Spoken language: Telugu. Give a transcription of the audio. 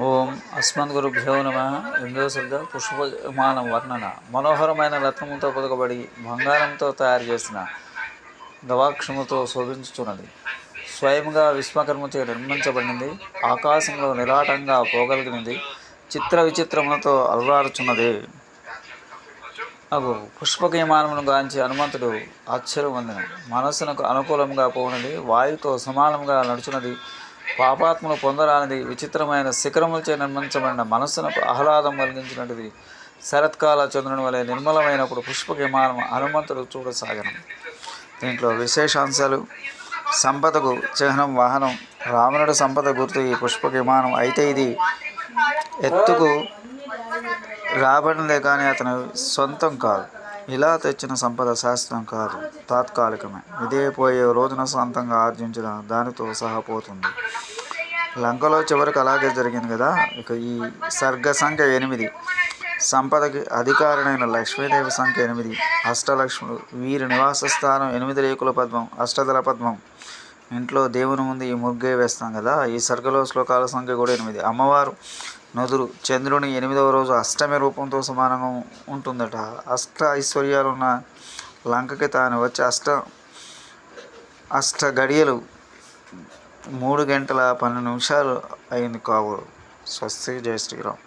ఓం అస్మద్గురుభ్యో నమ. ఎనిమిదవ శ్రద్ధ పుష్పమానం వర్ణన. మనోహరమైన రత్నముతో పొదగబడి బంగారంతో తయారు చేసిన గవాక్షముతో శోభించుచున్నది. స్వయంగా విశ్వకర్మచే నిర్మించబడినది. ఆకాశంలో నిరాటంగా పోగలిగినది. చిత్ర విచిత్రములతో అలరారుచున్నది నాకు పుష్పక విమానమును గాంచి హనుమంతుడు ఆశ్చర్యం పొందిన. మనస్సునకు అనుకూలంగా పోనది వాయుతో సమానంగా నడుచున్నది. పాపాత్మను పొందరానిది విచిత్రమైన శిఖరములచే నిర్మించబడిన మనస్సునకు ఆహ్లాదం కలిగించినది శరత్కాల చంద్రుని వలె నిర్మలమైనప్పుడు పుష్ప విమానం హనుమంతుడు చూడసాగనం. దీంట్లో విశేషాంశాలు. సంపదకు చిహ్నం వాహనం. రావణుడు సంపద గుర్తు ఈ పుష్ప విమానం అయితే ఇది ఎత్తుకు రాబడినదే కానీ అతను సొంతం కాదు. ఇలా తెచ్చిన సంపద శాస్త్రం కాదు తాత్కాలికమే. ఇదే పోయే రోజున సొంతంగా ఆర్జించిన దానితో సహా పోతుంది. లంకలో చివరికి అలాగే జరిగింది కదా? ఇక ఈ సర్గ సంఖ్య ఎనిమిది. సంపదకి అధికారినైన లక్ష్మీదేవి సంఖ్య ఎనిమిది. అష్టలక్ష్ముడు వీరి నివాస స్థానం ఎనిమిది రేకుల పద్మం అష్టదళ పద్మం. ఇంట్లో దేవుని ముందు ఈ ముగ్గే వేస్తాం కదా? ఈ సర్గలో శ్లోకాల సంఖ్య కూడా ఎనిమిది. అమ్మవారు నదురు చంద్రుని ఎనిమిదవ రోజు అష్టమి రూపంతో సమానంగా ఉంటుందట. అష్ట ఐశ్వర్యాలున్న లంకకి తాను వచ్చి అష్ట అష్ట గడియలు మూడు గంటల పన్నెండు నిమిషాలు అయింది కావు. స్వస్తి. జయ శ్రీరామ్.